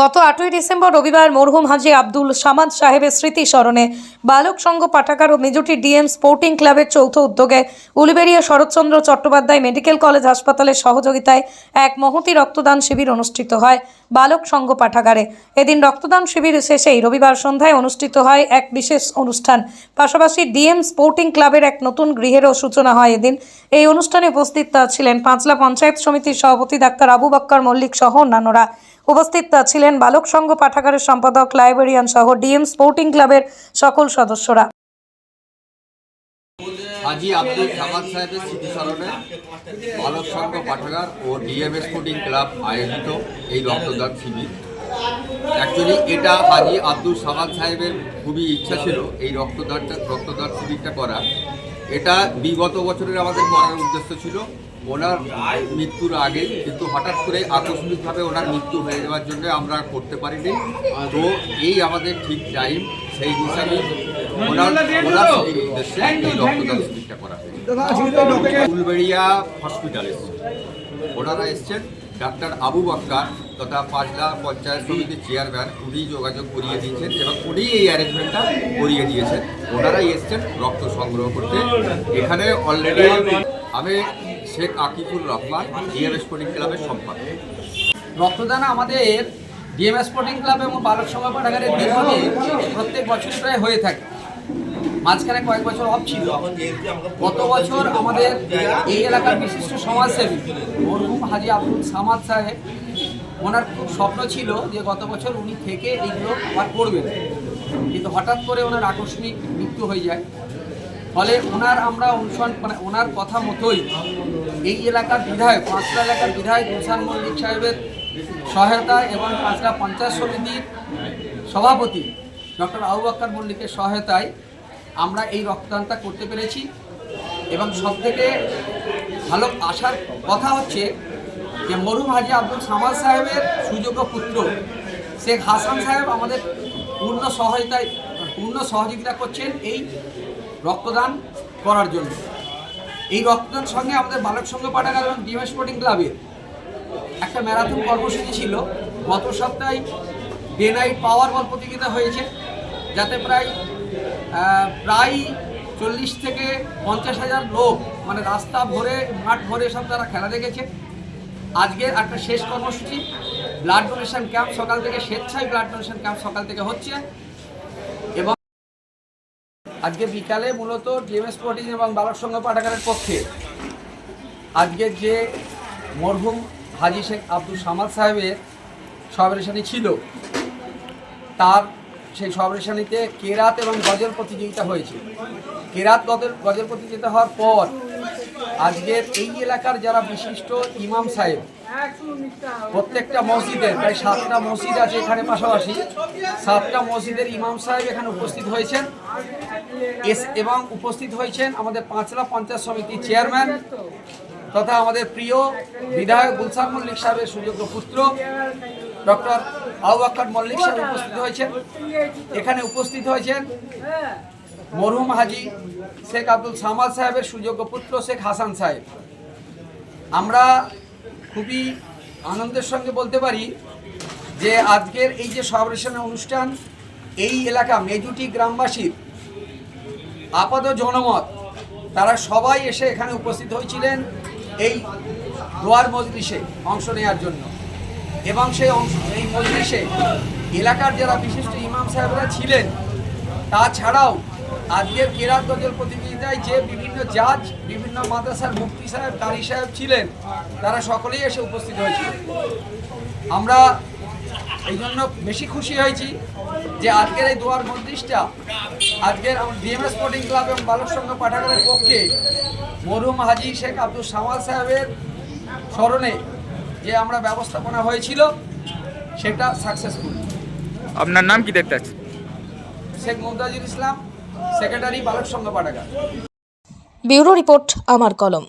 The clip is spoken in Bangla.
গত আটই ডিসেম্বর রবিবার মরহুম হাজি আব্দুল সামাদ সাহেবের স্মৃতি স্মরণে বালক সংঘ পাঠাগার ও মেজুটি ডিএম স্পোর্টিং ক্লাবের যৌথ উদ্যোগে উলিবেড়িয়া শরৎচন্দ্র চট্টোপাধ্যায় মেডিকেল কলেজ হাসপাতালের সহযোগিতায় এক মহতি রক্তদান শিবির অনুষ্ঠিত হয় বালক সংঘ পাঠাগারে। এদিন রক্তদান শিবির শেষেই রবিবার সন্ধ্যায় অনুষ্ঠিত হয় এক বিশেষ অনুষ্ঠান। পাশাপাশি ডিএম স্পোর্টিং ক্লাবের এক নতুন গৃহেরও সূচনা হয় এদিন। এই অনুষ্ঠানে উপস্থিত ছিলেন পাঁচলা পঞ্চায়েত সমিতির সভাপতি ডাক্তার আবু বাক্কার মল্লিক সহ অন্যান্যরা। উপস্থিত ছিলেন বালক সংঘ পাঠাগারের সম্পাদক, লাইব্রেরিয়ান সহ ডিএম স্পোর্টিং ক্লাবের সকল সদস্যরা। হাজি আব্দুল সামাদ সাহেবের স্মৃতিস্মরণে বালক সংঘ পাঠাগার ও ডিএমএস স্পোর্টিং ক্লাব আয়োজিত এই রক্তদান শিবির। অ্যাকচুয়ালি এটা হাজি আব্দুল সামাদ সাহেবের খুবই ইচ্ছা ছিল এই রক্তদানটা রক্তদান শিবিরটা করা এটা বিগত বছরের আমাদের করার উদ্দেশ্য ছিল। ওনার মৃত্যুর আগে কিন্তু হঠাৎ করে আকস্মিকভাবে ওনার মৃত্যু হয়ে যাওয়ার জন্য আমরা করতে পারিনি। তো এই আমাদের ঠিক টাইম সেই হিসাবে ওনার ওনার উদ্দেশ্যে এই রক্তদান শিবিরটা করা হয়েছে। ফুলবেড়িয়া হসপিটাল। এসছে ওনারা এসছেন। ডাক্তার আবু বাক্কার তথা পাঁচলা পঞ্চায়েত সমিতির চেয়ারম্যান উনি যোগাযোগ করিয়ে দিয়েছেন এবং উনি এই অ্যারেঞ্জমেন্টটা করিয়ে দিয়েছেন। ওনারাই এসছেন রক্ত সংগ্রহ করতে। এখানে অলরেডি আমি শেখ আকিফুর রহমান ডিএমএস স্পোর্টিং ক্লাবের সম্পাদক। রক্তদান আমাদের ডিএমএস স্পোর্টিং ক্লাব এবং বালক সংঘ পাঠাগারের প্রত্যেক বছর প্রায় হয়ে থাকে। মাঝখানে কয়েক বছর অফ ছিল। গত বছর আমাদের এই এলাকার বিশিষ্ট সমাজসেবী মরহুম হাজি আব্দুল সামাদ সাহেব, ওনার খুব স্বপ্ন ছিল যে গত বছর উনি থেকে এইগুলো আবার করবেন। কিন্তু হঠাৎ করে ওনার আকস্মিক মৃত্যু হয়ে যায়। ফলে ওনার আমরা অনুসরণ মানে ওনার কথা মতোই এই এলাকার বিধায়ক পাঁচটা এলাকার বিধায়ক গুলশান মল্লিক সাহেবের সহায়তায় এবং পাঁচলা পঞ্চায়েত সমিতির সভাপতি ডক্টর আবু বাক্কার মল্লিকের সহায়তায় আমরা এই রক্তদানটা করতে পেরেছি। এবং সব থেকে ভালো আসার কথা হচ্ছে যে মরুম হাজি আব্দুল সামাদ সাহেবের সুযোগ্য পুত্র শেখ হাসান সাহেব আমাদের পূর্ণ সহায়তায় পূর্ণ সহযোগিতা করছেন এই রক্তদান করার জন্য। এই রক্তদান সঙ্গে আমাদের বালক সংঘ পাঠাগার এবং ডিএম স্পোর্টিং ক্লাবের একটা ম্যারাথন কর্মসূচি ছিল। গত সপ্তাহে ডে নাইট পাওয়ার বল প্রতিযোগিতা হয়েছে। যাতে প্রায় প্রায় চল্লিশ থেকে পঞ্চাশ হাজার লোক মানে রাস্তা ভরে, মাঠ ভরে সব তারা খেলা দেখেছে। আজকের একটা শেষ কর্মসূচি ব্লাড ডোনেশন ক্যাম্প সকাল থেকে, স্বেচ্ছায় ব্লাড ডোনেশন ক্যাম্প সকাল থেকে হচ্ছে। এবং আজকে বিকালে মূলত ডিএমএস স্পোর্টিং এবং বালক সংঘ পাঠাগারের পক্ষে আজকের যে মরহুম হাজি শেখ আব্দুল সামাদ সাহেবের সবরেশানি ছিল, তার সেই সবরেশানিতে কেরাত এবং গজল প্রতিযোগিতা হয়েছে। কেরাত গজল গজল প্রতিযোগিতা হওয়ার পর আজকের এই এলাকার যারা বিশিষ্ট ইমাম সাহেব, প্রত্যেকটা মসজিদের প্রায় সাতটা মসজিদ আছে এখানে পাশাপাশি, সাতটা মসজিদের ইমাম সাহেব এখানে উপস্থিত হয়েছেন। এস এবং উপস্থিত হয়েছেন আমাদের পাঁচলা পঞ্চায়েত সমিতির চেয়ারম্যান তথা আমাদের প্রিয় বিধায়ক গুলশান মল্লিক সাহেবের সুযোগ্য পুত্র, ডক্টর আবু মল্লিক সাহেব উপস্থিত হয়েছেন। এখানে উপস্থিত হয়েছেন মরহুম হাজি শেখ আব্দুল সামাদ সাহেবের সুযোগ্য পুত্র শেখ হাসান সাহেব। আমরা খুবই আনন্দের সঙ্গে বলতে পারি যে আজকের এই যে সবরেশনের অনুষ্ঠান, এই এলাকা মেজুটি গ্রামবাসীর আপাত জনমত, তারা সবাই এসে এখানে উপস্থিত হয়েছিলেন এই দোয়ার মজলিসে অংশ নেওয়ার জন্য। এবং সেই অংশ এই মজলিসে এলাকার যারা বিশিষ্ট ইমাম সাহেবরা ছিলেন, তাছাড়াও আজকের কেরাত গজল প্রতিযোগিতায় যে বিভিন্ন জাজ, বিভিন্ন মাদ্রাসার মুফতি সাহেব কারি সাহেব ছিলেন, তারা সকলেই এসে উপস্থিত হয়েছিলেন আমরা এই জন্য বেশি খুশি হয়েছি যে আজকের এই দোয়ার মজলিসটা আজকের ডিএমএস স্পোর্টিং ক্লাব এবং বালক সংঘ পাঠাগারের পক্ষে মরুম হাজি শেখ আব্দুল সামাল সাহেবের স্মরণে যে আমরা ব্যবস্থাপনা হয়েছিল সেটা সাকসেসফুল আপনার নাম কি দেখতে আছে শেখ মুমতাজুল ইসলাম সেক্রেটারি বালক সংঘ পাঠাগার। ব্যুরো রিপোর্ট আমার কলম।